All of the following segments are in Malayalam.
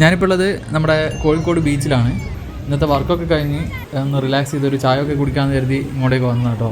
ഞാനിപ്പോൾ ഉള്ളത് നമ്മുടെ കോഴിക്കോട് ബീച്ചിലാണ്. ഇന്നത്തെ വർക്കൊക്കെ കഴിഞ്ഞ് ഒന്ന് റിലാക്സ് ചെയ്ത് ഒരു ചായ ഒക്കെ കുടിക്കാമെന്ന് കരുതി ഇങ്ങോട്ടേക്ക് വന്നു കേട്ടോ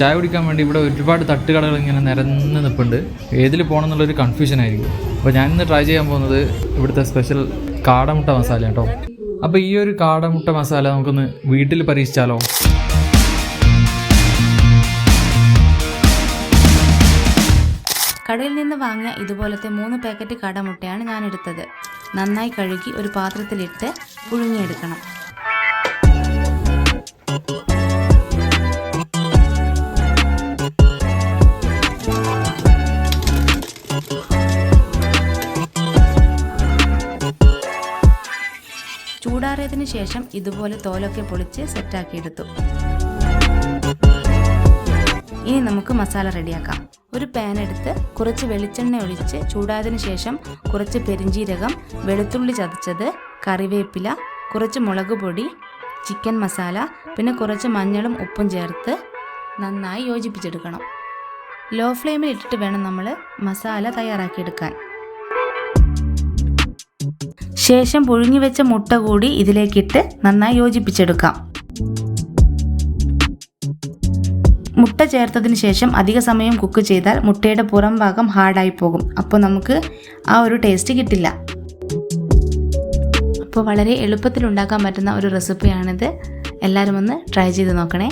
ചായ കുടിക്കാൻ വേണ്ടി ഇവിടെ ഒരുപാട് തട്ടുകടകൾ ഇങ്ങനെ നിരന്ന് നിൽപ്പുണ്ട് ഏതിൽ പോകണം എന്നുള്ളൊരു കൺഫ്യൂഷൻ ആയിരിക്കും. അപ്പോൾ ഞാനിന്ന് ട്രൈ ചെയ്യാൻ പോകുന്നത് ഇവിടുത്തെ സ്പെഷ്യൽ കാടമുട്ട മസാല കേട്ടോ അപ്പോൾ ഈ ഒരു കാടമുട്ട മസാല നമുക്കൊന്ന് വീട്ടിൽ പരീക്ഷിച്ചാലോ? കടയിൽ നിന്ന് വാങ്ങിയ ഇതുപോലത്തെ മൂന്ന് പാക്കറ്റ് കടമുട്ടയാണ് ഞാൻ എടുത്തത് നന്നായി കഴുകി ഒരു പാത്രത്തിലിട്ട് പുഴുങ്ങിയെടുക്കണം. ചൂടാറിയതിനു ശേഷം ഇതുപോലെ തോലൊക്കെ പൊളിച്ച് സെറ്റാക്കിയെടുത്തു. ഇനി നമുക്ക് മസാല റെഡിയാക്കാം. ഒരു പാൻ എടുത്ത് കുറച്ച് വെളിച്ചെണ്ണ ഒഴിച്ച് ചൂടായതിനു ശേഷം കുറച്ച് പെരിഞ്ചീരകം വെളുത്തുള്ളി ചതച്ചത് കറിവേപ്പില കുറച്ച് മുളക് പൊടി ചിക്കൻ മസാല പിന്നെ കുറച്ച് മഞ്ഞളും ഉപ്പും ചേർത്ത് നന്നായി യോജിപ്പിച്ചെടുക്കണം. ലോ ഫ്ലെയിമിൽ ഇട്ടിട്ട് വേണം നമ്മൾ മസാല തയ്യാറാക്കിയെടുക്കാൻ. ശേഷം പുഴുങ്ങി വെച്ച മുട്ട കൂടി ഇതിലേക്കിട്ട് നന്നായി യോജിപ്പിച്ചെടുക്കാം. മുട്ട ചേർത്തതിന് ശേഷം അധിക സമയം കുക്ക് ചെയ്താൽ മുട്ടയുടെ പുറം ഭാഗം ഹാർഡായി പോകും. അപ്പോൾ നമുക്ക് ആ ഒരു ടേസ്റ്റ് കിട്ടില്ല. അപ്പോൾ വളരെ എളുപ്പത്തിൽ ഉണ്ടാക്കാൻ പറ്റുന്ന ഒരു റെസിപ്പിയാണിത് എല്ലാവരും ഒന്ന് ട്രൈ ചെയ്ത് നോക്കണേ.